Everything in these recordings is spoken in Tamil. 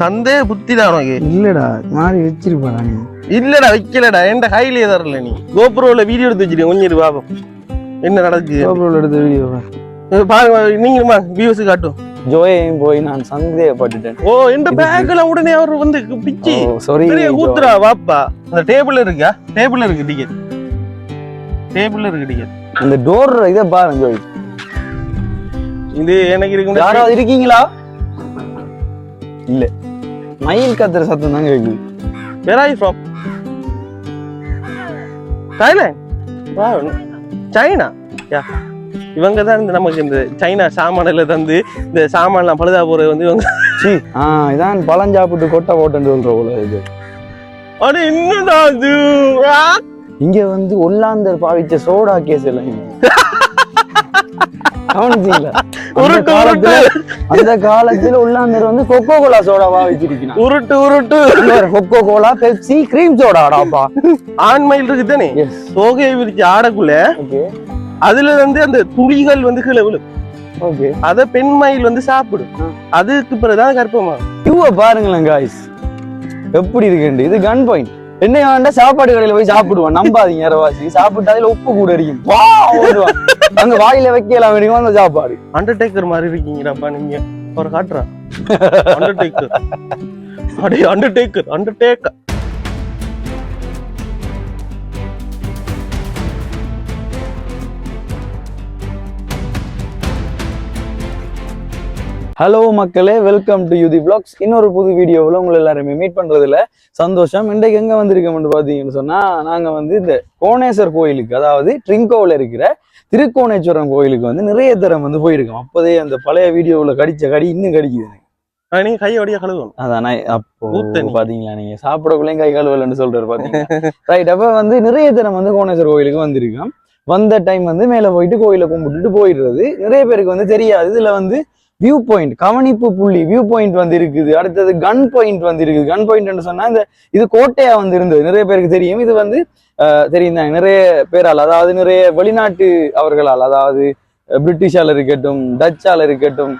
சந்தே புத்தி தான் உனக்கு. இல்லடா மாறி வச்சிருப்பாடா நீ. இல்லடா வைக்கலடா. என்கிட்ட கையிலே தரல நீ? கோபுரோல வீடியோ எடுத்து வச்சிருக்கேன் கொஞ்சம் பாப்போம் என்ன நடக்குது? கோபுரோல எடுத்த வீடியோ பாருங்க நீங்களுமா வியூஸ் காட்டும். ஜோயையும் போய் நான் சந்தேகப்பட்டுட்டேன். ஓ இந்த பேக்ல உடனே அவர் வந்து பிச்சு சாரி ஊத்துறா வாப்பா. அந்த டேபிள் இருக்கா? டேபிள் இருக்கு டிக்கெட் டேபிள் இருக்கு டிக்கெட் அந்த டோர் இதை பாருங்க ஜோய். இது எனக்கு இருக்கு யாராவது இருக்கீங்களா? இல்ல. மயில் கத்துற சத்தம் தாங்க கேக்குது. Where are you from Thailand வா சைனா யா இவங்க தான் இந்த நமக்கு இந்த சைனா சாமானில் தந்து இந்த சாமான்லாம் பழுதா போறது வந்து இவங்க. சீ ஆ இதான் பழம் சாப்பிட்டு கொட்டை போட்டுன்னு சொல்ற போல இது. அட என்னடா அது ஆ! இங்க வந்து ஒல்லாந்தர் பாவிச்ச சோடா கேஸ் எல்லாம் அந்த காலத்துல உள்ளாந்தர் வந்து கொக்கோ கோலா சோடாவா வச்சிருக்கிறான். உருட்டு உருட்டு. கொக்கோ கோலா பெப்சி கிரீம் சோடாடாப்பா ஆண்மயில் இருக்கு தானே? தோகையை விரிச்சு ஆடக்குள்ள அதுல வந்து அந்த துளிகள் வந்து கீழே விழும். அத பெண் மயில் வந்து சாப்பிடும். அதுக்கு பிறகுதான் கர்ப்பமாகும். இவ பாருங்களேன் காய்ஸ் எப்படி இருக்குண்டு இது கன் பாயிண்ட் என்ன வேண்டா சாப்பாடு கடையில போய் சாப்பிடுவான் நம்பாதீங்க இரவாசி சாப்பிட்டு அதுல உப்பு கூட இருக்கும் வா அங்க வாயில வைக்கலாம் வேண்டியும் அந்த சாப்பாடு. அண்டர்டேக்கர் மாதிரி இருக்கீங்கடாப்பா நீங்க. ஒரு காட்டுறா. அண்டர்டேக்கர் அடே அண்டர்டேக்கர் அண்டர்டேக்கர் ஹலோ மக்களே வெல்கம் டு யூதி பிளாக்ஸ் இன்னொரு புது வீடியோவில் உங்களை எல்லாருமே மீட் பண்றதுல சந்தோஷம். இன்றைக்கு எங்க வந்திருக்கோம்னு பார்த்தீங்கன்னு சொன்னா நாங்க வந்து இந்த கோணேஸ்வர் கோயிலுக்கு அதாவது ட்ரிங்கோவில் இருக்கிற திருக்கோணேஸ்வரம் கோயிலுக்கு வந்து நிறைய தரம் வந்து போயிருக்கோம். அப்போதே அந்த பழைய வீடியோவில் கடிச்ச கடி இன்னும் கடிக்குது எனக்கு. நீங்க கையோடைய கழுவணும். அதான் அப்போ. பாத்தீங்களா நீங்க சாப்பிடக்குள்ளேயும் கை கழுவலன்னு சொல்றாரு பாத்தீங்களா ரைட் அப்ப வந்து நிறைய தரம் வந்து கோணேஸ்வர் கோயிலுக்கு வந்திருக்கோம். வந்த டைம் வந்து மேல போயிட்டு கோயிலை கும்பிட்டுட்டு போயிடுறது. நிறைய பேருக்கு வந்து தெரியாது. இதுல வந்து வியூ பாயிண்ட் கவனிப்பு புள்ளி வியூ பாயிண்ட் வந்து இருக்குது அடுத்தது கன் பாயிண்ட் வந்து இருக்குது கன் பாயிண்ட் சொன்னா இந்த இது கோட்டையா வந்து இருந்தது நிறைய பேருக்கு தெரியும். இது வந்து தெரியும் தான் நிறைய பேரால் அதாவது நிறைய வெளிநாட்டு அவர்களால் அதாவது பிரிட்டிஷால இருக்கட்டும் டச்சால இருக்கட்டும்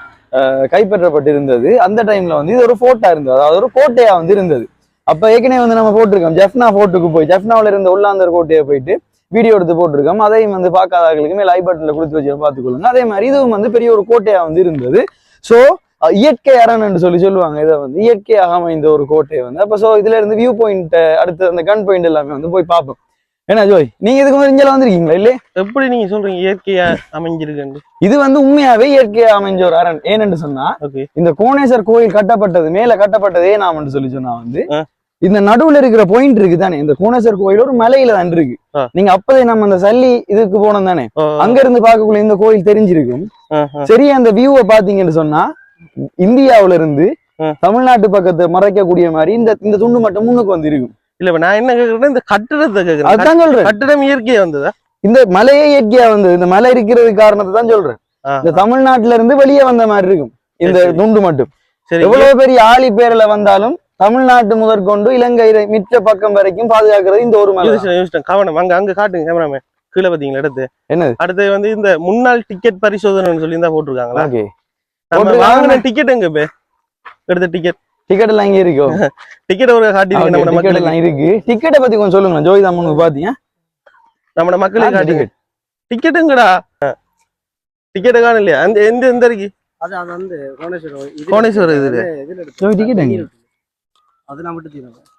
கைப்பற்றப்பட்டிருந்தது. அந்த டைம்ல வந்து இது ஒரு ஃபோட்டா இருந்தது. அதாவது ஒரு கோட்டையா வந்து இருந்தது அப்ப ஏற்கனவே வந்து நம்ம போட்டிருக்கோம். ஜெஃப்னா ஃபோர்ட்டுக்கு போய் ஜெஃப்னாவில் இருந்த உள்ளாந்தர் கோட்டையை போயிட்டு வீடியோ எடுத்து போட்டிருக்கோம் அதையும் வந்து பார்க்காதவர்களுக்கு மேல் ஐ பட்டன்ல கொடுத்து வச்சு பார்த்துக்கொள்ளுங்க. அதே மாதிரி இதுவும் வந்து பெரிய ஒரு கோட்டையா வந்து இருந்தது. ஸோ இயற்கை அரண் என்று சொல்லி சொல்லுவாங்க. இதை வந்து இயற்கையாக அமைந்த ஒரு கோட்டை வந்து. அப்ப சோ இதுல இருந்து வியூ பாயிண்ட் அடுத்து அந்த கன் பாயிண்ட் எல்லாமே வந்து போய் பார்ப்போம். என்ன ஜோய்? நீங்க இதுக்கு வந்து இங்கே வந்திருக்கீங்களா இல்லையே? எப்படி நீங்க சொல்றீங்க இயற்கையா அமைஞ்சிருக்குன்னு? இது வந்து உண்மையாவே இயற்கையா அமைஞ்ச ஒரு அரண். ஏனென்று சொன்னா ஓகே இந்த கோணேஸ்வர் கோயில் கட்டப்பட்டது மேல கட்டப்பட்டது ஏனாம்னு சொல்லி சொன்னா வந்து. இந்த நடுவுல இருக்கிற பாயிண்ட் இருக்கு தானே. இந்த கோணேஸ்வர் கோயில் ஒரு மலையில தான் இருக்கு. நீங்க அப்பதே நம்ம அந்த சல்லி இதுக்கு போனோம் தானே. அங்க இருந்து பார்க்கக்குள்ள இந்த கோயில் தெரிஞ்சிருக்கும். சரி அந்த வியூவை பாத்தீங்கன்னு சொன்னா இந்தியாவுல இருந்து. தமிழ்நாட்டு பக்கத்தை மறைக்கக்கூடிய மாதிரி இந்த இந்த துண்டு மட்டும் முன்னுக்கு வந்து இருக்கும் இல்ல நான் என்ன கேக்குறேன்னா இந்த கட்டிடத்தை கேக்குறேன். அதுதான் சொல்றேன். கட்டிடம் இயற்கையா வந்ததா? இந்த மலையே இயற்கையா வந்தது. இந்த மலை இருக்கிறது காரணத்தை தான் சொல்றேன். இந்த தமிழ்நாட்டுல இருந்து வெளியே வந்த மாதிரி இருக்கும். இந்த. துண்டு மட்டும். எவ்வளவு பெரிய ஆளி பேர்ல வந்தாலும் தமிழ்நாட்டு முதற்கொண்டு இலங்கை மிச்ச பக்கம் வரைக்கும் பாதுகாக்கிறது இந்த ஒரு யோசிச்சேன். கவனம். அங்க அங்க காட்டுங்க கேமராமேன் கீழே பாத்தீங்களா எடுத்து? என்னது? அடுத்து வந்து இந்த முன்னாள் டிக்கெட் பரிசோதனைன்னு சொல்லி தான் போட்டிருக்காங்களா? ஓகே. நம்ம. வாங்கின டிக்கெட் எங்க பே எடுத்த டிக்கெட் டிக்கெட் எல்லாம் இங்க இருக்கோ? டிக்கெட் ஒரு காட்டிருங்க நம்ம எல்லாம் இருக்கு. டிக்கெட்டை பத்தி கொஞ்சம் சொல்லுங்க ஜோய் தம்மனுக்கு பாத்தீங்க. நம்ம மக்களுக்கு காட்டுங்க. டிக்கெட் டிக்கெட் காணும் இல்லையா அந்த எந்த எந்த இருக்கு? அது அது வந்து கோணேஸ்வரம் இது கோணேஸ்வரம் டிக்கெட் எங்க அது நான் மட்டும் தீரும்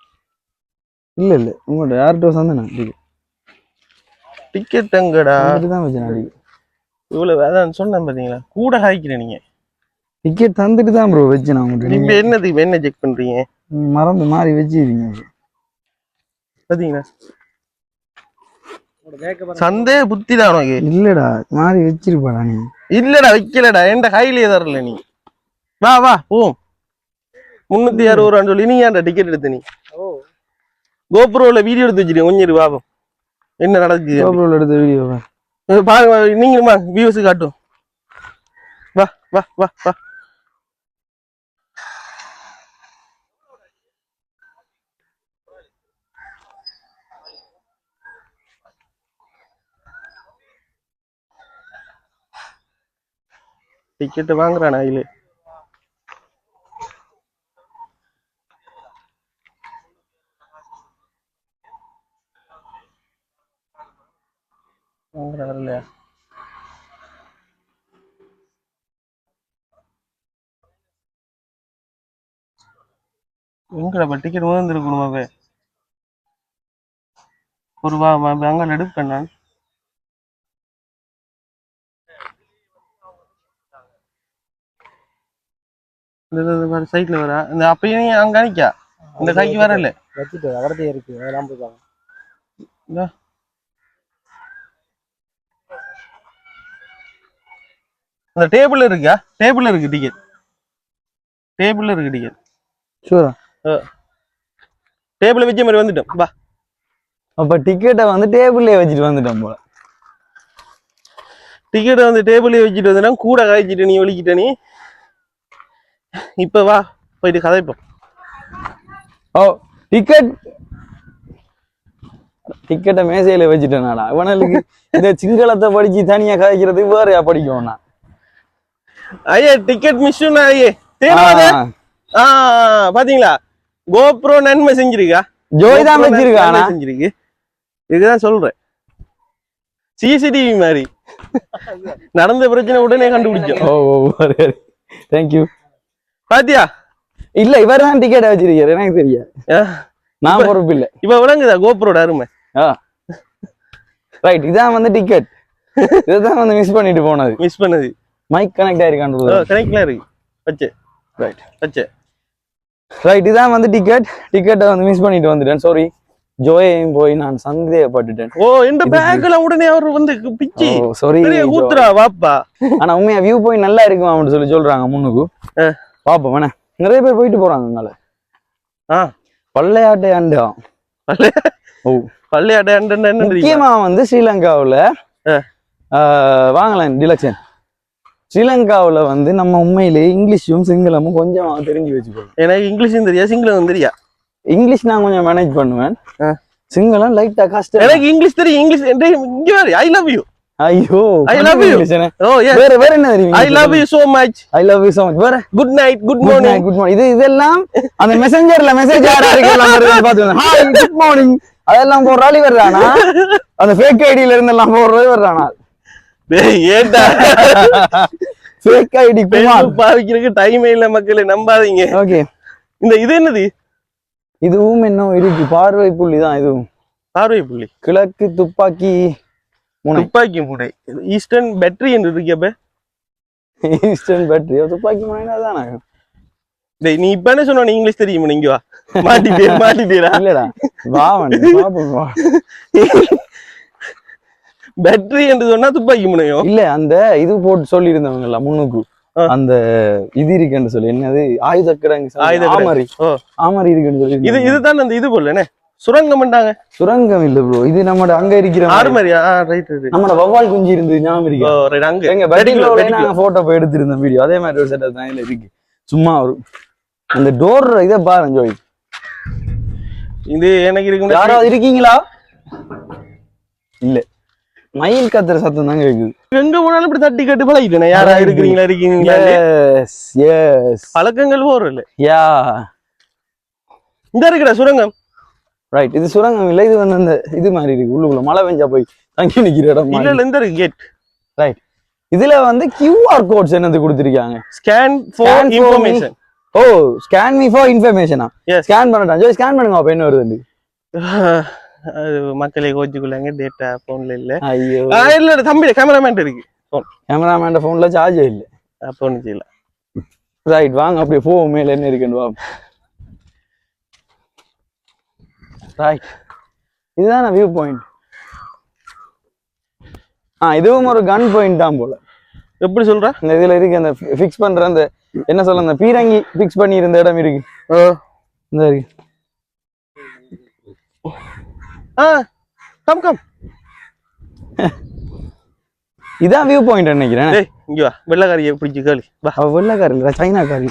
இல்ல இல்ல. உங்கள்ட்ட யார்கிட்ட வந்தேன் நான் டிக்கெட் டிக்கெட் எங்கடா? தான் வச்சேன் டிக்கெட் இவ்வளவு அதான் சொன்னேன் பாத்தீங்களா? கூட ஹாய்க்கிறேன் நீங்க. டிக்கெட் தந்துட்டு தான் ப்ரோ வச்சேன் நான் உங்கள்ட்ட இப்ப நீங்க என்னது இப்ப என்ன செக் பண்றீங்க? ம், மறந்து மாறி வச்சிருக்கீங்க பாத்தீங்களா? உங்களோட பாருங்க. சந்தே புத்தி தான் உனக்கு. இல்லடா மாறி வச்சிருப்பாடா நீ. இல்லடா வைக்கலடா. என்கிட்ட கையிலேயே தரல நீ. வா வா போம் முன்னூத்தி அறுபது ரூபான்னு சொல்லி நீ ஏன்டா டிக்கெட் எடுத்த நீ? ஓ கோபுரோல வீடியோ எடுத்து வச்சிருக்கேன் கொஞ்சம் இரு பாப்போம். என்ன நடக்குது கோபுரோல எடுத்த வீடியோ பாருங்க நீங்களுமா வியூஸ் காட்டும். வா வா வா வா. டிக்கெட் வாங்குறானா இல்ல வாங்குறாரு வரலையா எங்கடா டிக்கெட் வந்துருக்கணுமாவே ஒரு வா வா- அங்க எடுப்பேன் நான் இந்த சைட்ல வரா இந்த அப்பயும் அங்க நிக்கா இந்த கைக்கு வரல வச்சுட்டு வரதே இருக்கு அதெல்லாம் போய் அந்த டேபிள் இருக்கா டேபிள் இருக்கு டிக்கெட் டேபிள் இருக்கு டிக்கெட் ஷூரா டேபிள் வச்ச மாதிரி வந்துட்டோம். வா. அப்ப டிக்கெட்டை வந்து டேபிள்லயே வச்சுட்டு வந்துட்டோம் போல. டிக்கெட் வந்து டேபிளே வச்சுட்டு வந்தா கூட காய்ச்சிட்டு நீ ஒழிக்கிட்ட நீ. இப்ப வா போயிட்டு கதைப்போம். ஓ டிக்கெட் டிக்கெட்டை மேசையில வச்சுட்டேனாடா. இவனுக்கு இந்த சிங்களத்தை படிச்சு தனியா கதைக்கிறது வேறையா படிக்கும் நான் ஐயே டிக்கெட் மிஸ்ஸுன்னா ஐயே. ஆ பாத்தீங்களா? கோப்ரோ நன்மை செஞ்சிருக்கா? ஜோய் தான் வச்சிருக்கா செஞ்சிருக்கு. இதுதான் சொல்றேன். சிசிடிவி மாதிரி. நடந்த பிரச்சனை உடனே கண்டுபிடிச்சோம். ஓ ஓ தேங்க்யூ பாத்தியா? இல்ல இவர் தான் டிக்கெட்டை வச்சிருக்காரு. எனக்கு தெரியாது. நான் பொறுப்பு இல்ல. இப்ப விளங்குதா கோப்ரோட அருமை? ரைட் இதான் வந்து டிக்கெட் இதுதான் வந்து மிஸ் பண்ணிட்டு போனது. மிஸ் பண்ணது. மைக் கனெக்ட் ஆயிருக்கான்னு கணக்கெல்லாம் இருக்கு. வச்சு. ரைட் வச்சு. ரைட் இதான் வந்து டிக்கெட் டிக்கெட்டை வந்து மிஸ் பண்ணிட்டு வந்துட்டேன். சாரி ஜோயையும் போய் நான் சந்தேகப்பட்டுட்டேன். ஓ இந்த பேக்ல உடனே அவர் வந்து பிச்சி. சாரி ஊத்துறா வாப்பா. ஆனா உண்மையா வியூ பாயிண்ட் நல்லா இருக்கும் அப்படின்னு சொல்லி சொல்றாங்க முன்னுக்கு. பாப்போம் வேணா நிறைய பேர் போயிட்டு போறாங்க அங்கால ஆ. பள்ளையாட்டை ஆண்டா ஓ. பள்ளியாட்ட தெரியுமா? முக்கியமா வந்து ஸ்ரீலங்காவுல வாங்கலாம் டிலக்ஷன் ஸ்ரீலங்காவுல வந்து நம்ம உண்மையிலேயே இங்கிலீஷும் சிங்களமும் கொஞ்சம் தெரிஞ்சு வச்சுக்கணும் எனக்கு இங்கிலீஷும் தெரியா சிங்களம் தெரியா? இங்கிலீஷ் நான் கொஞ்சம் மேனேஜ் பண்ணுவேன். சிங்களம் லைட்டா கஷ்டம் எனக்கு இங்கிலீஷ் தெரியும் இங்கிலீஷ் இங்க ஐ லவ் யூ ஐயோ you. English என்ன? ஓ வேற வேற என்ன தெரியும் I love you so much I love you so much வேற? Good night good morning good morning இது இதெல்லாம் அந்த மெசஞ்சர்ல மெசேஜ் யாரா இருக்கு பாத்து ஹாய் குட் மார்னிங் அதெல்லாம் போடுறாளி வர்றானா அந்த ஃபேக் ஐடியில இருந்து எல்லாம் போடுறது வர்றானா ஏண்டா ஃபேக் ஐடி குமார் பாவிக்கிறதுக்கு டைமே இல்ல மக்களே நம்பாதீங்க. ஓகே இந்த இது என்னது? இதுவும் இன்னும் இருக்கு. பார்வை புள்ளி தான் இதுவும் பார்வை புள்ளி. கிழக்கு துப்பாக்கி முனை. துப்பாக்கி முனை. ஈஸ்டர்ன் பேட்டரி என்று இருக்கியப்ப ஈஸ்டர்ன் பேட்டரி துப்பாக்கி முனைனா தானே டேய் நீ இப்ப என்ன சொன்ன? இங்கிலீஷ் தெரியுமா? நீங்க வா. மாட்டிட்டே மாட்டிட்டேடா இல்லடா. வா வந்து பாப்போம். பேட்டரி என்று சொன்னா துப்பாக்கி முனையோ? இல்ல அந்த இது போட்டு சொல்லி இருந்தவங்க முன்னுக்கு. அந்த இது இருக்குன்னு சொல்லி என்னது? ஆயுத கிடங்கு. ஆமரி. ஆமரி இருக்குன்னு சொல்லி இது இதுதான் அந்த இது போல என்ன? சுரங்கம் இல்ல ப்ரோ இது நம்ம அங்க இருக்கிற ஆறு மாதிரி. மாதிரியா ரைட் நம்மட வவ்வால் குஞ்சு இருந்து ஞாபகம் ஓ இருக்கா ரைட் அங்க எங்க வெட்டிக்குள்ள. நாங்க போட்டோ போய் எடுத்திருந்தோம் வீடியோ அதே மாதிரி ஒரு செட்டப் தான் இதுல இருக்கு. சும்மா ஒரு அந்த டோர் இதை பாருங்க ஜோய். இது எனக்கு இருக்கு யாராவது இருக்கீங்களா? இல்ல. மயில் கத்துற சத்தம் தாங்க இருக்குது எங்க போனாலும் இப்படி தட்டி கட்டு பழகிட்டேன். யாரா. இருக்கிறீங்களா இருக்கீங்களா பழக்கங்கள் போறல யா. இந்த இருக்குடா சுரங்கம். ரைட் இது சுரங்கம் இல்ல இது வந்து அந்த இது மாதிரி இருக்கு. உள்ளுக்குள்ள மழை பெஞ்சா போய் தங்கி நிக்கிற இடம் இல்ல. இல்ல இந்த இருக்கு கேட் ரைட் இதுல வந்து கியூஆர் கோட்ஸ் என்னது கொடுத்திருக்காங்க? Scan Scan for. Information oh scan me for இன்ஃபர்மேஷனா scan பண்ணட்டான். ஜோய் ஸ்கேன் பண்ணுங்க அப்ப என்ன வருது மக்களே கோச்சுக்குள்ளாங்க டேட்டா போன்ல இல்ல. ஐயோ. இல்ல தம்பி கேமராமேன் இருக்கு கேமராமேன் போன்ல சார்ஜ் இல்ல. அப்போ ஒண்ணு செய்யல ரைட் வாங்க அப்படியே போவோம் மேல என்ன இருக்குன்னு வா. ரைட் இதுதான வியூ பாயிண்ட் ஆ இதுவும் ஒரு கன் பாயிண்ட் தான் போல. எப்படி சொல்ற? இந்த இதுல இருக்கு அந்த ஃபிக்ஸ் பண்ற அந்த என்ன சொல்ல அந்த பீரங்கி ஃபிக்ஸ் பண்ணி இருந்த இடம் இருக்கு. இந்த இருக்கு. ஆ கம் கம் இதான் வியூ பாயிண்ட் நினைக்கிறேன். டேய் இங்க வா. வெள்ளக்காரியை பிடிச்சு கேளு. வா. அவ வெள்ளக்காரி இல்ல சைனாக்காரி.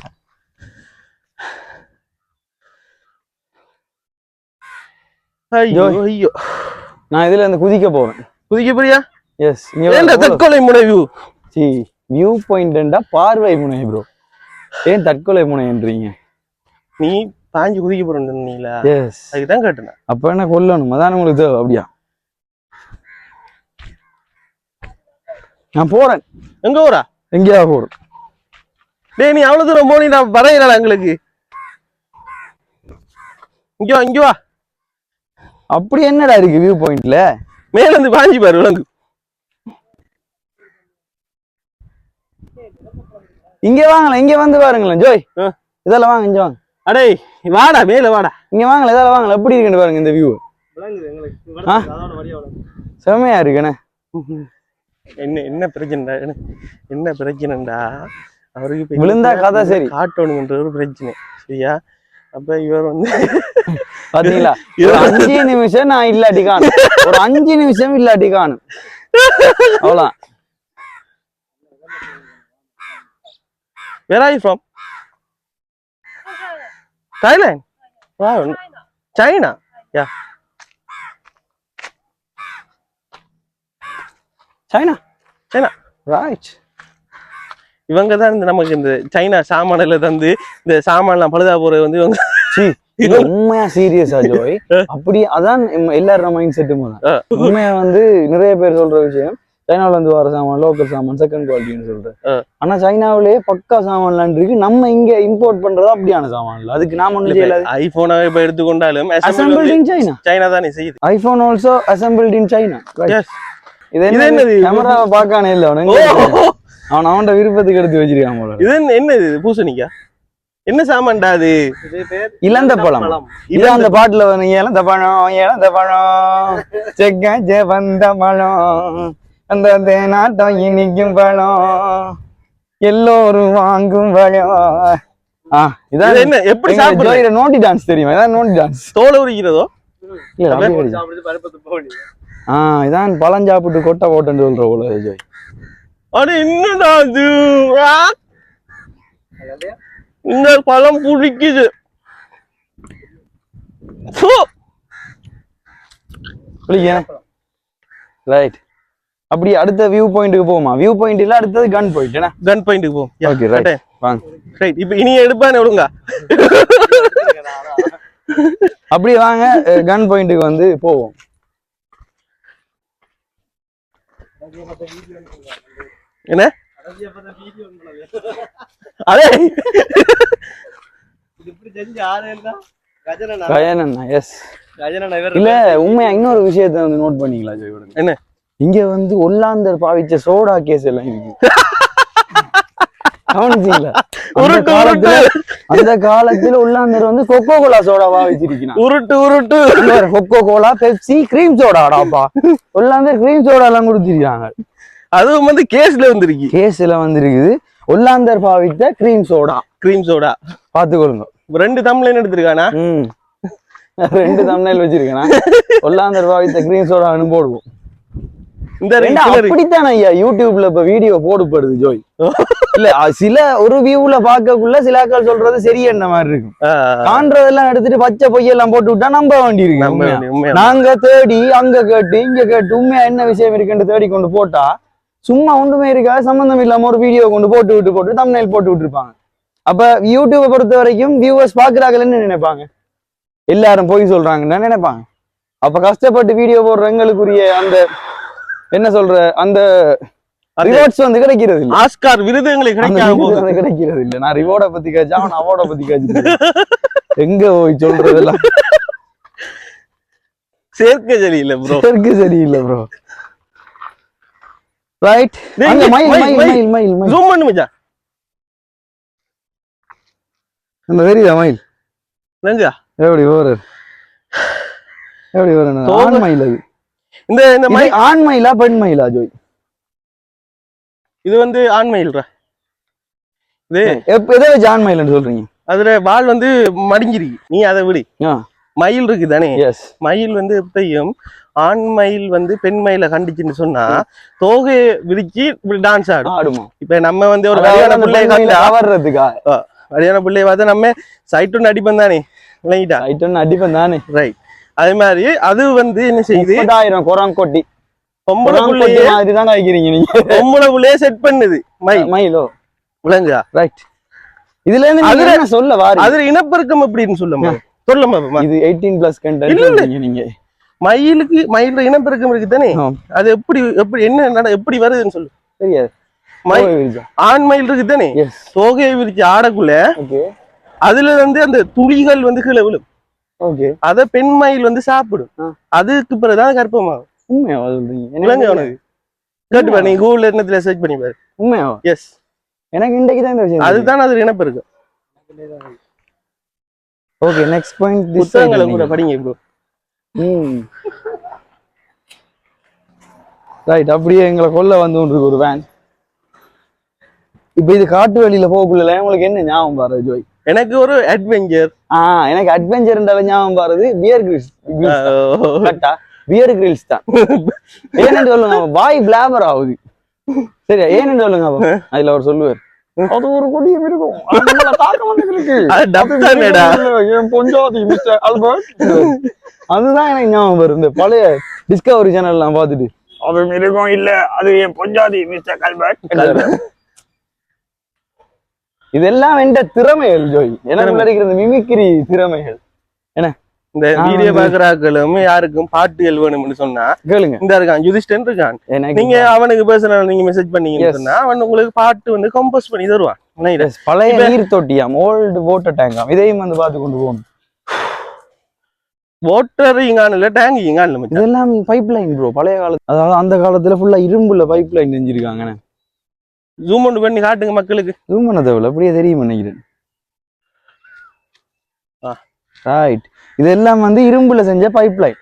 ஐயோ ஐயோ. நான் இதுல இருந்து குதிக்க போறேன் குதிக்க போறியா? எஸ் ஏன்டா தற்கொலை முனைவு வியூ பாயிண்ட்டா பார்வை முனை ப்ரோ ஏன் தற்கொலை முனைன்றீங்க? நீ பாஞ்சு குதிக்க போறேன்னு சொன்னீங்களா? எஸ் அதுக்கு தான் கேட்டேன் அப்ப என்ன கொல்லணும்? அதான் உங்களுக்கு தேவை அப்படியா? நான் போறேன். எங்க ஊரா? எங்கேயா போறேன் டேய் நீ அவ்வளவு தூரம் போனி நான் வரையிடல எங்களுக்கு. இங்க வா இங்க வா. அப்படி என்னடா இருக்கு வியூ பாயிண்ட்ல மேல இருந்து பாஞ்சி பாரு விலங்கு. இங்க வாங்கலாம் இங்க வந்து பாருங்களேன் ஜோய். இதெல்லாம் வாங்க இங்க வாங்க. அடே வாடா மேல வாடா. இங்க வாங்கல இதெல்லாம் வாங்கல. எப்படி இருக்குன்னு பாருங்க இந்த வியூ செமையா இருக்குண்ணே. என்ன என்ன பிரச்சனைடா என்ன- என்ன பிரச்சனைடா? அவருக்கு விழுந்தா கதை சரி. காட்டணும்ன்ற ஒரு பிரச்சனை சரியா? அப்ப இவர் வந்து பாத்தீங்களா? ஒரு அஞ்சு நிமிஷம் நான் இல்லாட்டி காணும். ஒரு அஞ்சு நிமிஷம் இல்லாட்டி காணும். அவ்வளோ Where are you Wow. China. Yeah. China China. Right இவங்க தான் இந்த நமக்கு இந்த சைனா சாமானில தந்து இந்த சாமான்லாம் பழுதா போறது வந்து இவங்க உண்மையா சீரியஸா ஜோய் அப்படி அதான் எல்லாரும் மைண்ட் செட்டும் ஆ. உண்மையா வந்து நிறைய பேர் சொல்ற விஷயம் சைனால இருந்து வர சாமான் லோக்கல் சாமான் செகண்ட் குவாலிட்டின்னு சொல்றேன். ஆனா சைனாவிலேயே பக்கா சாமான்லாம் இருக்கு. நம்ம இங்க இம்போர்ட் பண்றது அப்படியான சாமான் இல்ல. அதுக்கு நாம ஒண்ணும் செய்யல. ஐபோனை இப்ப எடுத்துக்கொண்டாலும் அசம்பிள்ட் இன் சைனா சைனா தானே செய்யுது. IPhone also assembled in China. இது இது என்ன என்னது? கேமராவை பார்க்கானே இல்ல அவனுங்க அவன் அவன்கிட்ட விருப்பத்துக்கு எடுத்து வச்சிருக்கான் போல இது என்ன இது பூசணிக்கா? என்ன சாமான்டா அது? இளந்த பழம். இது அந்த பாட்டுல வந்து இழந்த பழம் இழந்த பழம். செக்க ஜெ வந்த பழம். அந்த தேனாட்டம் இனிக்கும் பழம் எல்லோரும் வாங்கும் பழம் ஆ இதான் இது என்ன? எப்படி சாப்பிடுறது? நோட்டி டான்ஸ் தெரியுமா? இதான் நோட்டி டான்ஸ் தோலை உரிக்கிறதோ? ஆ பழம் சாப்பிட்டு கொட்டை போட்டுன்னு சொல்ற போல ஜோய். அது என்னடா இந்த பழம் புளிக்குது. ஃபு. ரைட் அப்படி அடுத்த வியூ பாயிண்ட்டுக்கு போமா வியூ பாயிண்ட் இல்ல அடுத்தது கன் பாயிண்ட் என்ன? கன் பாயிண்ட்டுக்கு போ ஓகே ரைட் வாங்க. ரைட் இப்போ இனி எடுப்பானே ஒழுங்கா? அப்படியே வாங்க கன் பாயிண்ட்டுக்கு வந்து போவோம். என்ன? கடைசியா பார்த்தா வீடியோ அடே! இது இப்படி செஞ்சு ஆறு என்ன கஜனா கயனண்ணா எஸ் கஜனா இவர் இல்ல உண்மையா இன்னொரு விஷயத்த வந்து நோட் பண்ணீங்களா ஜெயவடன் என்ன? இங்க வந்து ஒல்லாந்தர் பாவிச்ச சோடா கேஸ் எல்லாம் இருக்கு. கவனிச்சீங்களா? உருட்டு காலத்துல அந்த காலத்துல உள்ளாந்தர் வந்து கொக்கோ கோலா சோடாவா வச்சிருக்கிறான் உருட்டு. உருட்டு கொக்கோ கோலா பெப்சி கிரீம் சோடாடாப்பா உள்ளாந்தர் கிரீம் சோடா எல்லாம் கொடுத்திருக்காங்க அதுவும் வந்து கேஸ்ல வந்திருக்கு. கேஸ்ல வந்திருக்குது. ஒல்லாந்தர் பாவித்த கிரீம் சோடா கிரீம் சோடா பாத்துக்கொள்ளுங்க ரெண்டு தமிழ்ல எடுத்திருக்கானா? ரெண்டு தம்னைல் வச்சிருக்கேன்? ஒல்லாந்தர் பாவித்த கிரீம் சோடான்னு போடுவோம் இந்த. அப்படித்தானே ஐயா? யூடியூப்ல இப்ப வீடியோ போடுப்படுது ஜோய். இல்ல சில ஒரு வியூல பார்க்கக்குள்ள சில ஆட்கள் சொல்றது சரி என்ன மாதிரி இருக்கும். காண்றதெல்லாம் எடுத்துட்டு பச்சை பொய்யெல்லாம் போட்டு விட்டா நம்ப வேண்டி இருக்கு. நாங்க தேடி அங்க கேட்டு இங்க கேட்டு உண்மையா என்ன விஷயம் இருக்குன்னு தேடி கொண்டு போட்டா சும்மா ஒண்ணுமே இருக்கா சம்பந்தம் இல்லாம ஒரு வீடியோ கொண்டு போட்டு விட்டு போட்டு தம்னைல் போட்டு விட்டுருப்பாங்க. அப்ப யூடியூபை பொறுத்த வரைக்கும் வியூவர்ஸ் பாக்குறாங்கன்னு நினைப்பாங்க. எல்லாரும் போய் சொல்றாங்கன்னு நினைப்பாங்க. அப்ப கஷ்டப்பட்டு வீடியோ போடுற எங்களுக்குரிய அந்த என்ன சொல்ற? அந்த ரிவார்ட்ஸ் வந்து கிடைக்கிறது இல்ல ஆஸ்கார் விருது எங்களுக்கு அந்த கிடைக்காம விருது போகுது. வந்து கிடைக்கிறது இல்ல நான் ரிவார்டை பத்தி கேச்சா அவன் அவார்டை பத்தி கேச்சு எங்க போய் சொல்றதெல்லாம்? சேர்க்க சரியில்லை ப்ரோ இருக்கு சரியில்லை ப்ரோ ரைட் அங்க மயில் மயில், மயில் மயில். மயில் ஜூம் பண்ணு மச்சான். அந்த தெரியுதா மயில்? நெஞ்சா. எப்படி ஓரு எப்படி தோகை. ஆண் மயில் அது. இந்த இந்த மயில் ஆண் மயிலா பெண் மயிலா ஜோய்? இது வந்து ஆண் மயில்ரா இது எதை வச்சு ஆண் மயில்னு சொல்றீங்க? அதுல வால் வந்து மடிஞ்சிருக்கு. நீ அதை விடு. மயில் இருக்கு தானே. எஸ் மயில் வந்து எப்பயும் ஆண் மயில் வந்து பெண் மயிலை கண்டிச்சுன்னு சொன்னா தோகையை விரிச்சு டான்ஸ் ஆடும். ஆடுமா? இப்ப நம்ம வந்து ஒரு அந்த பிள்ளைய கண்டா கவர்றதுக்கா கல்யாண பிள்ளைய பார்த்தா நம்ம சைட்டு அடிப்போம் தானே. விளங்கிட்டா? ஐட்டம் அடிப்பேன் தானே. ரைட் அதே மாதிரி அது வந்து என்ன செய்யுது? முப்பதாயிரம் குரம் கொட்டி. பொம்பளை புள்ளையே மாதிரி தான் காய்க்கிறீங்க நீங்க. பொம்பளை புள்ளையே செட் பண்ணுது. மயில் மயிலோ விளங்குதா ரைட் இதுல இருந்து அதுல- என்ன சொல்ல வாரி அதுல இனப்பெருக்கம் எப்படின்னு சொல்லுமா சொல்லுமா. இது எயிட்டீன் பிளஸ் கண்டென்ட். நீங்க. மயிலுக்கு மயில இனப்பெருக்கம் இருக்கு தானே. அது எப்படி எப்படி என்ன எப்படி வருதுன்னு சொல்லு. தெரியாது. ஆண் மயில் இருக்கு தானே தோகையை விரிச்சு ஆடக்குள்ள அதுல வந்து அந்த துளிகள் வந்து கீழே விழும். அத பெண் மயில் வந்து சாப்பிடும். அதுக்கு பிறகுதான் கர்ப்பமாகும். உண்மையாவா சொல்றீங்க கேட்டு பாரு நீ கூகுள்ல என்னத்துல சர்ச் பண்ணி பாரு. உண்மையாவா எஸ் எனக்கு இன்றைக்கு தான் இந்த விஷயம் அதுதான் அது இனப்பு இருக்கு. ஓகே நெக்ஸ்ட் பாயிண்ட் புத்தகங்களை கூட படிங்க ப்ரோ ம். ரைட் அப்படியே எங்களை கொல்ல வந்து ஒரு வேன் இப்போ இது காட்டு வழியில போகக்குள்ள உங்களுக்கு என்ன ஞாபகம் பாரு ஜோய்? எனக்கு ஒரு அட்வென்ச்சர் ஆ எனக்கு அட்வென்ச்சர்ன்றால ஞாபகம் பாருது. பியர் கிரில்ஸ் கரெக்டா பியர் கிரில்ஸ் தான். ஏன்னு சொல்லுங்க வாய் பிளாபர் ஆகுது. சரியா? ஏன்னு சொல்லுங்க அதுல அவர் சொல்லுவார். அது ஒரு மிஸ்டர் ஆல்பர்ட் அதுதான் எனக்கு ஞாபகம் வரும் இந்த பழைய டிஸ்கவரி சேனல் நான் பார்த்துட்டு. அது மிருகம் இல்ல. அது என் பொஞ்சாதி மிஸ்டர் கல்பர்ட் இதெல்லாம் என்ற திறமைகள் ஜோய். எனக்குள்ள இருக்கிற இந்த மிமிக்ரி திறமைகள். இந்த நான் வீடியோ பாக்குறாக்களும் யாருக்கும் பாட்டுகள் வேணும்னு சொன்னா கேளுங்க. இந்த இருக்கான் யுதிஷ்டன் இருக்கான். நீங்க அவனுக்கு பர்சனல் நீங்க மெசேஜ் பண்ணீங்கன்னு. சொன்னா அவன் உங்களுக்கு பாட்டு வந்து கம்போஸ் பண்ணி தருவான். பழைய நீர் தொட்டியாம் ஓல்டு வாட்டர் டேங்காம் இதையும் வந்து பார்த்து கொண்டு போகணும் வாட்டர் இங்கான டேங்க் இங்கான இதெல்லாம் பைப் லைன் ப்ரோ பழைய காலத்து அதாவது அந்த காலத்துல ஃபுல்லா இரும்புல பைப் லைன் செஞ்சிருக்காங்க ஜூம் ஒன்று பண்ணி காட்டுங்க மக்களுக்கு. ஜூம் பண்ண தேவையில்ல அப்படியே தெரியும் நினைக்கிறேன். ரைட் இதெல்லாம் வந்து இரும்புல செஞ்ச பைப் லைன்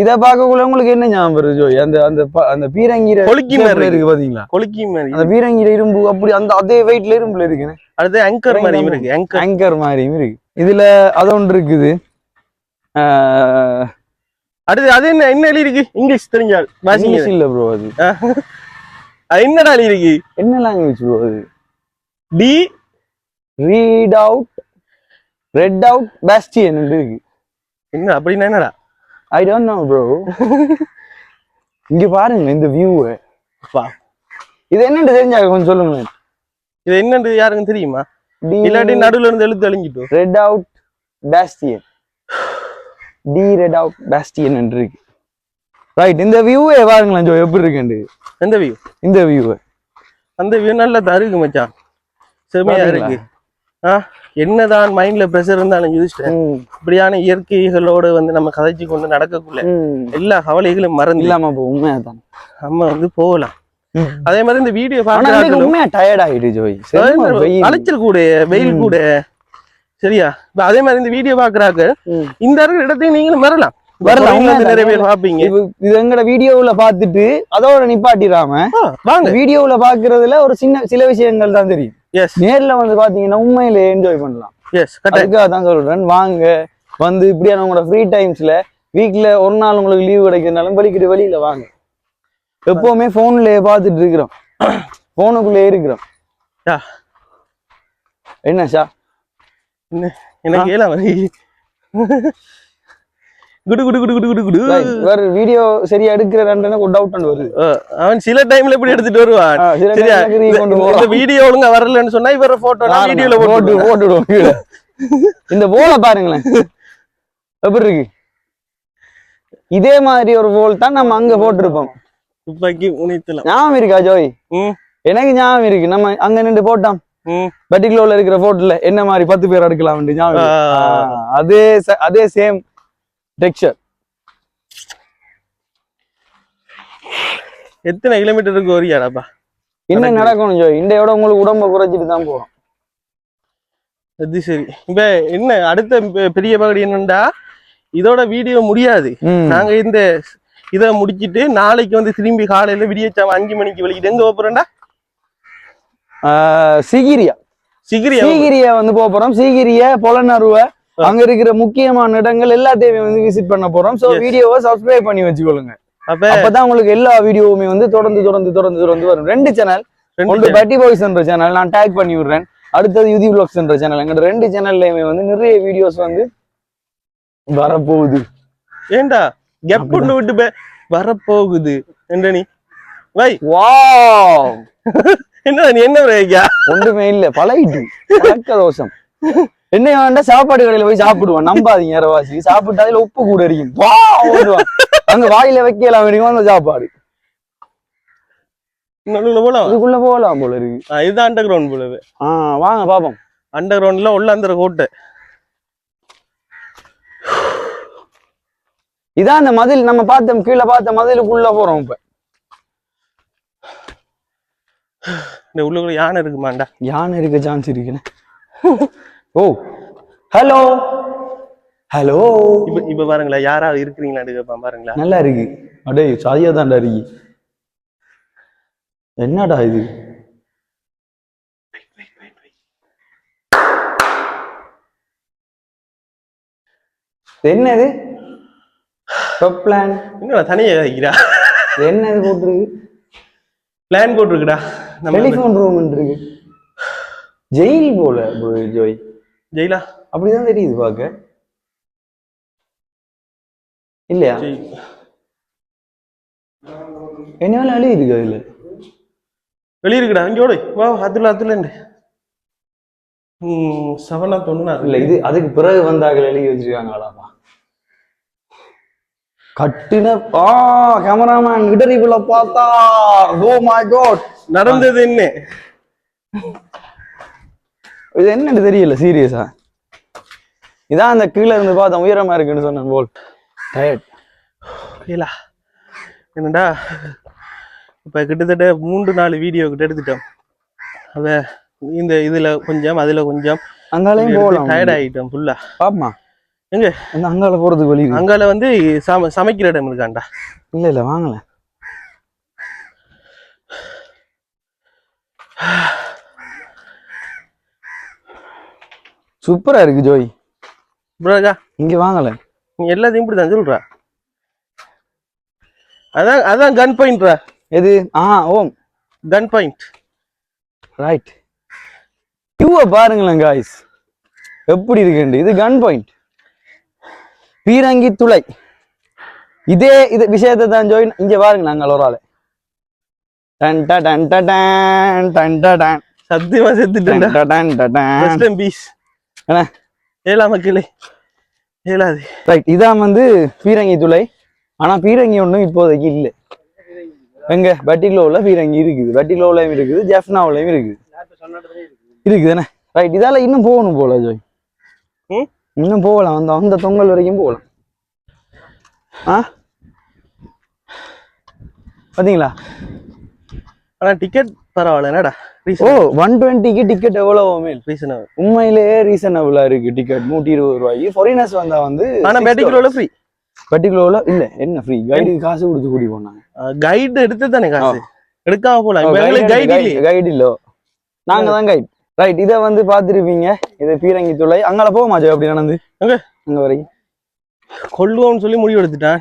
இத பார்க்கக்குள்ள உங்களுக்கு என்ன ஞாபகம் வருது ஜோய்? அந்த அந்த அந்த பீரங்கீர கொலுக்கி மாதிரி இருக்கு. பாத்தீங்களா? கொலுக்கி மாதிரி அந்த பீரங்கீர இரும்பு அப்படி அந்த அதே வெயிட்ல இரும்புல இருக்குன்னு அடுத்து ஆங்கர் மாதிரி. இருக்கு ஆங்கர் மாதிரியும் இருக்கு. இதுல அது ஒன்று இருக்குது. அடுத்து அது என்ன என்ன எழுதி இருக்கு? இங்கிலீஷ் தெரிஞ்சால். இங்கிலீஷ் இல்ல ப்ரோ அது. என்னடா இருக்கு? என்ன லாங்குவேஜ் ப்ரோ அது? D read out red out பேஸ்டியன் இருக்கு. என்ன அப்படின்னா என்னடா? ஐ டோன்ட் நோ ப்ரோ இங்க பாருங்க இந்த வியூவை வா. இது என்னன்னு தெரிஞ்சாங்க கொஞ்சம் சொல்லுங்களேன். இது என்னன்னு யாருக்கும் தெரியுமா? இல்லாட்டி நடுவுல இருந்து எழுத்து அழிஞ்சிட்டோம் red out பேஸ்டியன் D red out பேஸ்டியன் இருக்கு. ரைட் இந்த வியூவை பாருங்களேன் ஜோ எப்படி இருக்குண்டு எந்த வியூ இந்த வியூவை அந்த வியூ நல்லா தான் இருக்கு மச்சான். செமையா பாத்தீங்களா? இருக்கு. ஆ என்னதான் மைண்ட்ல ப்ரெஷர் இருந்தாலும் யூஸ்டேன் இப்படியான இயற்கைகளோடு வந்து நம்ம கதைச்சு கொண்டு நடக்கக்குள்ள எல்லா கவலைகளும் மறந்து. இல்லாம போ உண்மையா தான் நம்ம வந்து போகலாம். அதே மாதிரி இந்த வீடியோ உண்மையா டயர்ட் ஆயிடு ஜோய். அலைச்சல் கூட வெயில். கூட. சரியா? இப்ப அதே மாதிரி இந்த வீடியோ பாக்குறாங்க. இந்த இருக்கிற இடத்தையும் நீங்களும் வரலாம் இது எங்கட வீடியோவுல பாத்துட்டு அதோட நிப்பாட்டிடாம வீடியோவுல பாக்குறதுல ஒரு சின்ன சில விஷயங்கள் தான் தெரியும். நேர்ல வந்து பாத்தீங்கன்னா உண்மையில என்ஜாய் பண்ணலாம். அதுக்காக தான் சொல்றேன். வாங்க வந்து இப்படியான உங்களோட ஃப்ரீ டைம்ஸ்ல வீக்ல ஒரு நாள் உங்களுக்கு லீவ் கிடைக்கிறதுனாலும் வெளிக்கிட்டு வெளியில வாங்க. எப்பவுமே போன்லயே பார்த்துட்டு இருக்கிறோம். போனுக்குள்ளே இருக்கிறோம். என்ன ஷா எனக்கு குடு குடு குடு குடு குடு குடு. வேற வீடியோ சரியா எடுக்கிறேன்னு ஒரு டவுட் வருது. ஆ, அவன் சில டைம்ல இப்படி எடுத்துட்டு வருவான். சரியா? இந்த. வீடியோ ஒழுங்கா வரலன்னு சொன்னா இவர போட்டோ வீடியோல போட்டு போட்டுடுவோம். இந்த போல பாருங்களேன். எப்படி இருக்கு? இதே மாதிரி ஒரு போல் தான் நம்ம அங்க போட்டிருப்போம். துப்பாக்கி உனித்தலாம் ஞாபகம் இருக்கா ஜோய்? எனக்கு ஞாபகம் இருக்கு. நம்ம அங்க நின்று போட்டோம். ம். பர்டிகுலர்ல இருக்கிற போட்டோல என்ன மாதிரி பத்து பேர் எடுக்கலாம் ஞாபகம் அதே அதே சேம் டெக்ஸ்சர் எத்தனை கிலோமீட்டருக்கு வரியாடாப்பா என்ன. நடக்கணும் ஜோய் இண்டையோட உங்களுக்கு உடம்ப குறைச்சிட்டு தான் போறோம். அது சரி. இப்ப என்ன அடுத்த பெரிய பகுதி என்னண்டா? இதோட வீடியோ முடியாது. நாங்க இந்த இத முடிச்சிட்டு நாளைக்கு வந்து திரும்பி காலையில விடியச்சாம அஞ்சு மணிக்கு வெளிக்கிட்டு எங்க போறோம்டா? சிகிரியா. சிகிரியா. சீகிரிய வந்து போக போறோம். சீகிரிய பொலனருவ. அங்க இருக்கிற முக்கியமான இடங்கள் எல்லாத்தையுமே வந்து விசிட் பண்ண போறோம். சோ. வீடியோவை சப்ஸ்கிரைப் பண்ணி வச்சுக்கொள்ளுங்க. அப்ப அப்பதான் உங்களுக்கு எல்லா வீடியோவுமே வந்து தொடர்ந்து தொடர்ந்து தொடர்ந்து தொடர்ந்து வரும். ரெண்டு சேனல் ஒன்று பட்டி பாய்ஸ் என்ற சேனல் நான் டேக் பண்ணி விடுறேன். அடுத்தது யுதி vlogs என்ற சேனல் எங்க ரெண்டு சேனல்லையுமே வந்து நிறைய வீடியோஸ் வந்து வரப்போகுது. ஏண்டா? கெப் கொண்டு விட்டு வரப்போகுது. என்ன நீ? வை. வாவ் என்ன நீ என்ன ஒன்றுமே இல்ல. பழகிட்டு. தோஷம். என்ன வேண்டாம் சாப்பாடு கடையில போய் சாப்பிடுவான். நம்பாதீங்க யாரவாசி சாப்பிட்டு அதுல உப்பு கூட இருக்கும் அங்க வாயில வைக்கலாம் வேணுமோ அந்த சாப்பாடு. போலாம் இதுக்குள்ள போகலாம் போல இருக்கு. இதுதான் அண்டர் கிரவுண்ட் போலது ஆ வாங்க பாப்போம். அண்டர் கிரவுண்ட்ல உள்ள அந்த கோட்டை. இதான் அந்த மதில் நம்ம பார்த்தோம் கீழே பார்த்த மதிலுக்குள்ள போறோம் இப்ப. இந்த உள்ளுக்குள்ள யானை இருக்குமாண்டா? யானை இருக்க சான்ஸ் இருக்குன்னு ஓ. ஹலோ. ஹலோ. இப்ப இப்ப பாருங்களா யாராவது இருக்கிறீங்களான்னு கேட்பான் பாருங்களா நல்லா இருக்கு. அடே சாதியா தான்டா இருக்கு. என்னடா இது? என்னது? டாப் பிளான் என்னடா தனியா வைக்கிறா என்னது போட்டிருக்கு? பிளான் போட்டிருக்குடா. டெலிஃபோன் ரூம் இருக்கு. ஜெயில் போல ஜோய். ஜெயிலா? அப்படிதான் தெரியுது பார்க்க. இல்லையா. என்ன அழி இருக்கு அதுல வெளிய இருக்குடா இங்க ஓடு. வா அதுல அதுல செவனா தொண்ணூனா இல்ல இது அதுக்கு பிறகு வந்தார்கள் எழுதி வச்சிருக்காங்களாமா? கட்டின ஆ கேமராமேன் இடறிவுல பார்த்தா ஓ மை காட் நடந்தது என்ன? இது என்னன்னு தெரியல சீரியஸா இதான் அந்த கீழே இருந்து பார்த்தா உயரமா இருக்குன்னு சொன்னேன் போல் டயர்ட் இல்லா. என்னடா? இப்ப கிட்டத்தட்ட மூன்று நாலு வீடியோ கிட்ட எடுத்துட்டோம். அத இந்த இதுல கொஞ்சம் அதுல கொஞ்சம். அங்காலையும் போகலாம். டயர்ட் ஆயிட்டோம் ஃபுல்லா பாப்பமா? எங்க? அந்த அங்கால போறதுக்கு வழி. அங்கால வந்து சம சமைக்கிற இடம் இருக்காண்டா இல்ல இல்ல வாங்கல. சூப்பரா இருக்கு ஜோய். ப்ரோக்கா இங்க வாங்கல. நீ எல்லாத்தையும் இப்படி தான் சொல்ற. அதான் அதான் கன் பாயிண்ட்ரா எது? ஆ ஓம் கன் பாயிண்ட் ரைட் வியூவை பாருங்களேன் காய்ஸ் எப்படி இருக்குண்டு இது கன் பாயிண்ட் பீரங்கி துளை. இதே இது விஷயத்தை தான் ஜோயின் இங்க பாருங்க நாங்கள் ஒரு ஆளு. டன் டன் டன் டன் ட டன். சத்தியமா செத்துட்டேன்டா. டன் ட டன் ட டன். ரெஸ்ட் இன் பீஸ் என்ன? ஏலா மக்களே ஏலாது ரைட் இதான் வந்து பீரங்கி துளை. ஆனா பீரங்கி ஒன்றும் இப்போதைக்கு இல்லை. எங்க? பட்டிலோவில் பீரங்கி இருக்குது. பட்டிலோவிலையும் இருக்குது ஜெஃப்னாவிலையும் இருக்குது. இருக்குதுண்ணே ரைட் இதால இன்னும் போகணும் போல ஜோய். இன்னும் போகலாம். அந்த அந்த தொங்கல் வரைக்கும் போகலாம். ஆ? பாத்தீங்களா? ஆனா டிக்கெட் பரவாயில்ல. என்னடா? ஓ ஒன் டுவெண்ட்டிக்கு டிக்கெட் எவ்வளவு மேல் ரீசன் உண்மையிலேயே ரீசனபிளா இருக்கு டிக்கெட் நூற்றி இருபது ரூபாய்க்கு. ஃபாரினர்ஸ் வந்தா வந்து ஆனா பேட்டிக்குள்ள ஃப்ரீ பர்டிகுலர்ல இல்ல என்ன ஃப்ரீ கைடுக்கு காசு கொடுத்து கூடி போனாங்க. கைடு எடுத்து தானே காசு? எடுக்காம போலாம் எங்களுக்கு கைடு இல்லையே. கைடு இல்ல. நாங்க தான் கைட் ரைட் இத வந்து பாத்திருப்பீங்க இது பீரங்கி துளை. அங்கால போக ஜோய் அப்படி நடந்து? எங்க? அங்க வரைக்கும். கொல்லுவோம்னு சொல்லி முடிவு எடுத்துட்டான்.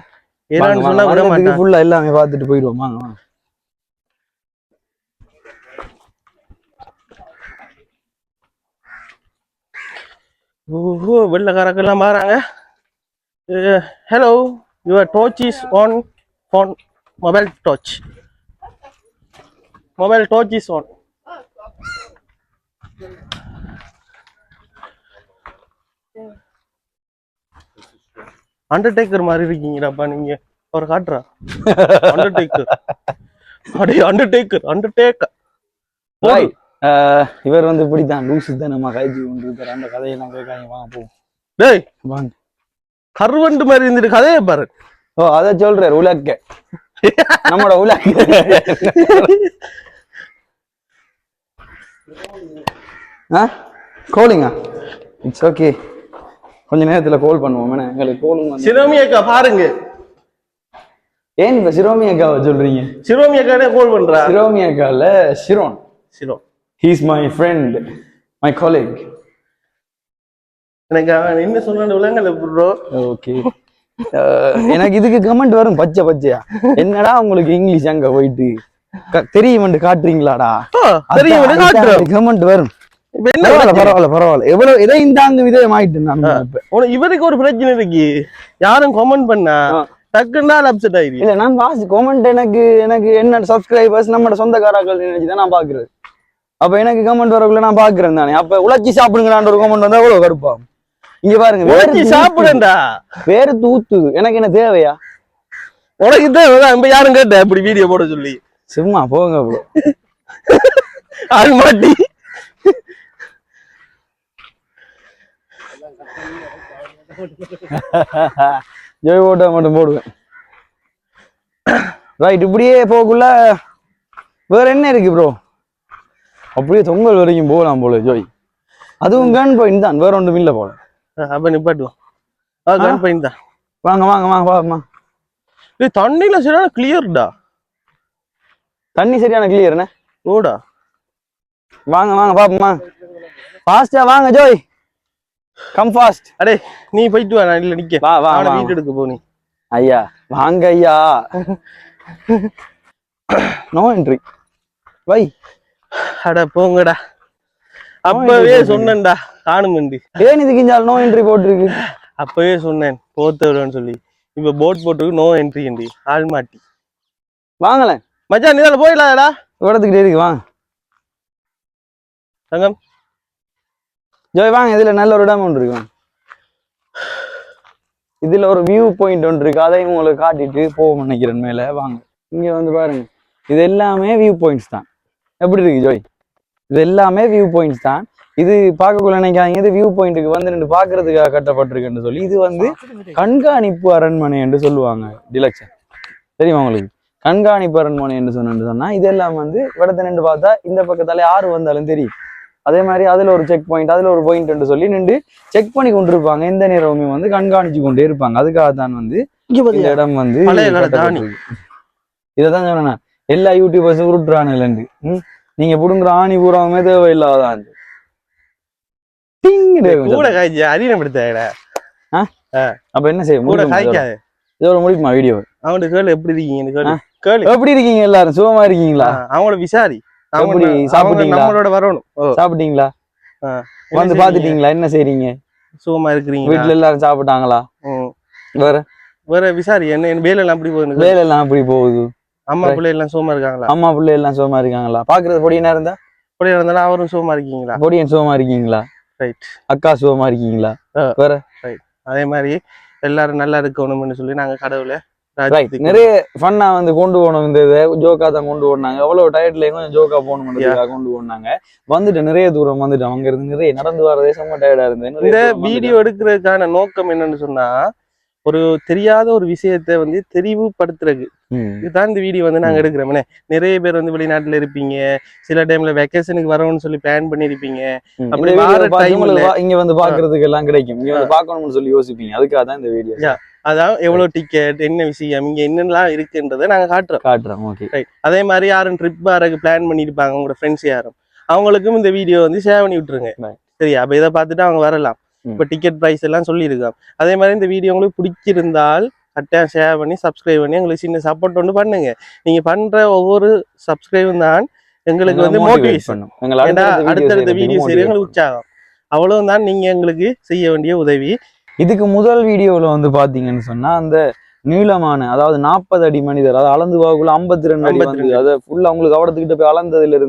ஏறான்னு சொன்னா விட மாட்டான். ஃபுல்லா எல்லாமே பார்த்துட்டு போயிடுவோம். வாங்க. ஓஹோ வெள்ளக்காரக்கெல்லாம் மாறாங்க hello your torch is on phone mobile torch mobile torch is on Undertaker மாதிரி இருக்கீங்கடாப்பா நீங்க. அவர் காட்டுறா. அண்டர்டேக்கர் அடே அண்டர்டேக்கர் அண்டர்டேக்கர் ரைட் இவர் வந்து இப்படித்தான் லூசு தான் நம்ம கைஜி கொண்டு இருக்கிற அந்த கதையெல்லாம் கேட்காங்க வாங்க போவோம் டேய் வாங்க. கருவண்டு மாதிரி இருந்துட்டு கதையை பாரு. ஓ அத சொல்றாரு உலக்க நம்மளோட உலக்க ஆ? கோலிங்கா இட்ஸ் ஓகே கொஞ்ச நேரத்துல கால் பண்ணுவோம் எங்களுக்கு கோலும் சிரோமி அக்கா பாருங்க. ஏன் இப்ப சிரோமி அக்காவை சொல்றீங்க? சிரோமி அக்கானே கோல் பண்றா. சிரோமி அக்கால ஷிரோன் சிரோ he's my friend my college எனக்கு அவன் என்ன சொன்னான்னு விளங்கல ப்ரோ ஓகே எனக்கு இதுக்கு கமெண்ட் வரும் பச்சை பச்சையா? என்னடா உங்களுக்கு இங்கிலீஷ் அங்க போயிட்டு? தெரியும் காட்டுறீங்களாடா? தெரியும் கமெண்ட் வரும். பரவாயில்ல? பரவாயில்ல எவ்வளவு இதை இந்தாங்க விதம் ஆயிட்டு நான் இவருக்கு ஒரு பிரச்சனை இருக்கு. யாரும் கமெண்ட் பண்ணா. டக்குன்னா அப்செட் ஆயிரு. இல்ல நான் வாசி கமெண்ட் எனக்கு எனக்கு என்ன சப்ஸ்கிரைபர்ஸ் நம்ம சொந்தக்காரர்கள் நினைச்சுதான் நான் பாக்குறது. அப்ப எனக்கு கமெண்ட் வரக்குள்ள நான் பாக்குறேன் தானே. அப்ப உழைச்சி சாப்பிடுங்களான்ற ஒரு கமெண்ட் வந்தா எவ்வளவு கடுப்பா? இங்க பாருங்க உழைச்சி. சாப்பிடுண்டா வேறு தூத்துது எனக்கு என்ன தேவையா? உனக்கு தான் இப்ப யாரும் கேட்ட இப்படி வீடியோ போட சொல்லி. சும்மா போங்க ப்ரோ. ஆள் மாட்டி ஜோய் ஓட்ட மட்டும் போடுவேன். ரைட் இப்படியே போகக்குள்ள வேற என்ன இருக்கு ப்ரோ? அப்படியே தொங்கல் வரைக்கும் போகலாம் போல ஜோய். அதுவும் கன் பாயிண்ட் தான் வேற ஒன்றும் இல்லை போல. அப்ப நிப்பாட்டுவோம். கன் பையன் தான். வாங்க வாங்க வாங்க வாமா டேய் தண்ணியில சரியான கிளியர்டா தண்ணி சரியான கிளியர்ண்ணே ஓடா. வாங்க வாங்க பாப்போமா. ஃபாஸ்டா வாங்க ஜோய். கம் ஃபாஸ்ட் அடே நீ போயிட்டு வா நான் இல்ல நிக்க. வா வா அவனை வீட்டு எடுக்க போ நீ. ஐயா வாங்க ஐயா. நோ என்ட்ரி வை அட போங்கடா. அப்பவே சொன்னேன்டா காணுமெண்டு ஏன் இதுக்கு இஞ்சால் நோ என்ட்ரி போட்டிருக்கு? அப்பவே சொன்னேன் போத்தவரன்னு சொல்லி. இப்ப போட் போட்டுக்கு நோ என்ட்ரி என்டி ஆள் மாட்டி. வாங்களேன். மச்சான் நீ இதில் போயிடலாடா இடத்துக்கிட்டே இருக்கு வாங்க. தங்கம். ஜோய் வாங்க. இதுல நல்ல ஒரு இடம் ஒன்று இருக்கு. இதுல ஒரு வியூ பாயிண்ட் ஒன்று இருக்கு. அதையும் உங்களுக்கு காட்டிட்டு போவோம் நினைக்கிறேன் மேல. வாங்க. இங்க வந்து பாருங்க. இது எல்லாமே வியூ பாயிண்ட்ஸ் தான். எப்படி இருக்கு ஜோய்? இது எல்லாமே வியூ பாயிண்ட்ஸ் தான். இது பார்க்கக்குள்ள நினைக்காதீங்க. இது வியூ பாயிண்ட்டுக்கு வந்து ரெண்டு பார்க்கறதுக்காக கட்டப்பட்டிருக்குன்னு சொல்லி இது வந்து கண்காணிப்பு அரண்மனை என்று சொல்லுவாங்க டிலக்ஷன் தெரியுமா உங்களுக்கு? கண்காணிப்பு அரண்மனை என்று சொன்னு சொன்னா இதெல்லாம் வந்து வடத்தை நின்று பார்த்தா இந்த பக்கத்தால யாரு வந்தாலும் தெரியும். அதே மாதிரி அதுல ஒரு செக் பாயிண்ட் அதுல ஒரு பாயிண்ட் என்று சொல்லி நின்று செக் பண்ணி கொண்டிருப்பாங்க. எந்த நேரமுமே வந்து கண்காணிச்சு கொண்டே இருப்பாங்க. அதுக்காக தான் வந்து இந்த இடம் வந்து கால தானி. இதைதான் சொன்னேன் எல்லா யூடியூபர்ஸும் உருட்டுறானுலண்டு ம்? நீங்க புடுங்குற ஆணி பூராவுமே தேவையில்லாதான் கூட காய்ச்சி அப்ப என்ன செய்ய கூட? காய்க்காது. இதோட? முடிக்குமா வீடியோ அவனோட கேள் எப்படி இருக்கீங்க கேளு. எப்படி இருக்கீங்க எல்லாரும்? சுகமா இருக்கீங்களா? அவங்கள விசாரி. எப்படி சாப்பிட்டீங்களா? நம்மளோட வரணும். சாப்பிட்டீங்களா. வந்து பாத்துட்டீங்களா? என்ன செய்றீங்க? சுகமா இருக்கிறீங்களா? வீட்டுல எல்லாரும் சாப்பிட்டாங்களா. வேற? வேற விசாரி என்ன என்ன வேலை எல்லாம் எப்படி போகுது? வேலை எல்லாம் எப்படி போகுது? அம்மா பிள்ளை எல்லாம் சுகமா இருக்காங்களா? அம்மா பிள்ளை எல்லாம் சுகமா இருக்காங்களா? பாக்குறது பொடியனா இருந்தா? அப்படியே இருந்தாலும் அவரும் சுகமா இருக்கீங்களா? பொடியன் சுகமா இருக்கீங்களா? ரைட் அக்கா சுகமா இருக்கீங்களா? அதே மாதிரி எல்லாரும் நல்லா இருக்கணும்னு சொல்லி நாங்க கடவுளை ரைட் நிறைய ஃபன்னா வந்து கொண்டு போனோம் இந்த இதை. ஜோக்கா தான் கொண்டு போனாங்க எவ்வளவு டயர்ட்லயும் கொஞ்சம் ஜோக்கா போகணும்ன்றதுக்காக கொண்டு போனாங்க வந்துட்டு நிறைய தூரம் வந்துட்டோம். அங்க இருந்து நிறைய நடந்து வரதே செம்ம டயர்டா இருந்தது. நிறைய இந்த. வீடியோ எடுக்கிறதுக்கான நோக்கம் என்னன்னு சொன்னா ஒரு தெரியாத ஒரு விஷயத்தை வந்து தெரிவுபடுத்துறது. ம். இதுதான் இந்த வீடியோ வந்து நாங்க எடுக்கிறோம்னே. நிறைய பேர் வந்து வெளிநாட்டுல இருப்பீங்க. சில டைம்ல வெக்கேஷனுக்கு வரணும்னு சொல்லி பிளான் பண்ணிருப்பீங்க அப்படி வார பார்த்து time உங்களுக்கு ல- வா- இங்க வந்து பாக்குறதுக்கு எல்லாம் கிடைக்கும். இங்க வந்து பார்க்கணும்னு சொல்லி யோசிப்பீங்க. அதுக்காக தான் இந்த வீடியோ. அதான் எவ்வளவு டிக்கெட் என்ன விஷயம் இங்க என்னெல்லாம் இருக்குன்றதை நாங்க காட்டுறோம். காட்டுறோம். ஓகே. ரைட் அதே மாதிரி யாரும் ட்ரிப் வரக்கு பிளான் பண்ணிருப்பாங்க உங்களோட ஃப்ரெண்ட்ஸ் யாரும். அவங்களுக்கும் இந்த வீடியோ வந்து ஷேர் பண்ணி விட்டுருங்க. சரியா? அப்ப இதை பார்த்துட்டு அவங்க வரலாம். இப்ப டிக்கெட் பிரைஸ் எல்லாம் சொல்லியிருக்காங்க. அதே மாதிரி இந்த வீடியோ உங்களுக்கு பிடிச்சிருந்தால் கட்டாயம் ஷேர் பண்ணி சப்ஸ்கிரைப் பண்ணி எங்களுக்கு சின்ன சப்போர்ட் ஒன்று பண்ணுங்க. நீங்க பண்ற ஒவ்வொரு சப்ஸ்கிரைபும் தான் எங்களுக்கு வந்து மோட்டிவேஷன் அடுத்தடுத்த வீடியோ செய்ய எங்களுக்கு உற்சாகம். அவ்வளவுதான் நீங்க எங்களுக்கு செய்ய வேண்டிய உதவி. இதுக்கு முதல் வீடியோவில் வந்து பாத்தீங்கன்னு சொன்னா அந்த நீளமான அதாவது நாற்பது அடி மனிதர் அதாவது அளந்து பார்க்கக்குள்ள ஐம்பத்தி ரெண்டு அடி 52 வந்து அதை ஃபுல்லா உங்களுக்கு அவடத்துக்கிட்ட போய் அளந்ததுல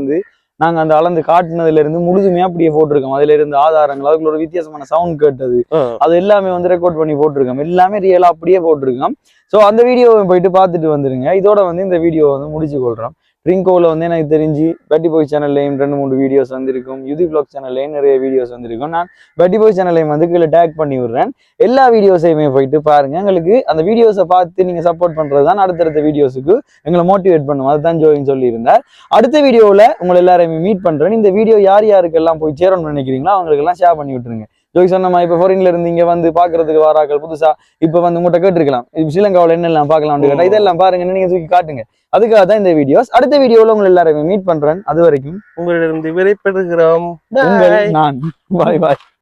இருந்து நாங்க அந்த அளந்து காட்டுனதுல இருந்து முழுதுமே அப்படியே போட்டிருக்கோம். அதுல இருந்து ஆதாரங்கள் அதுக்குள்ள ஒரு வித்தியாசமான சவுண்ட் கேட்டது. அது எல்லாமே வந்து ரெக்கார்ட் பண்ணி போட்டிருக்கோம். எல்லாமே ரியலா அப்படியே போட்டிருக்கோம். ஸோ அந்த வீடியோவை போயிட்டு பார்த்துட்டு வந்துருங்க. இதோட வந்து இந்த வீடியோ வந்து முடிச்சு கொள்றோம். ரிங்கோவில் வந்து எனக்கு தெரிஞ்சு பட்டி பாய் சேனல்லையும் ரெண்டு மூணு வீடியோஸ் வந்திருக்கும். யூதி பிளாக் சேனல்லையும் நிறைய வீடியோஸ் வந்திருக்கும். நான் பட்டி பாய் சேனல்லையும் வந்து கீழே டேக் பண்ணி விடுறேன். எல்லா வீடியோஸையுமே போயிட்டு பாருங்க. எங்களுக்கு அந்த வீடியோஸை பார்த்து நீங்கள் சப்போர்ட் பண்ணுறது தான் அடுத்தடுத்த வீடியோஸுக்கு எங்களை மோட்டிவேட் பண்ணும். அதுதான் ஜோயின் சொல்லியிருந்தார். அடுத்த வீடியோவில் உங்களை எல்லாரையுமே மீட் பண்ணுறேன் இந்த வீடியோ யார் யாருக்கெல்லாம் போய் சேரணும்னு நினைக்கிறீங்களோ அவங்களுக்கெல்லாம் ஷேர் பண்ணி விட்டுருங்க. ஜோய் சொன்ன மாதிரி இப்போ ஃபாரின்ல இருந்து இங்க வந்து பாக்குறதுக்கு வாராக்கள் புதுசா இப்போ வந்து உங்கள்கிட்ட கேட்டிருக்கலாம். இப்போ ஸ்ரீலங்காவில் என்னெல்லாம் பார்க்கலாம் கேட்டா இதெல்லாம் பாருங்க நீங்க தூக்கி காட்டுங்க. அதுக்காக தான் இந்த வீடியோஸ் அடுத்த வீடியோவில் உங்களை எல்லாரையுமே மீட் பண்றேன். அது வரைக்கும் உங்களிடம் விரைப்படுகிறோம். நான். பாய் பாய்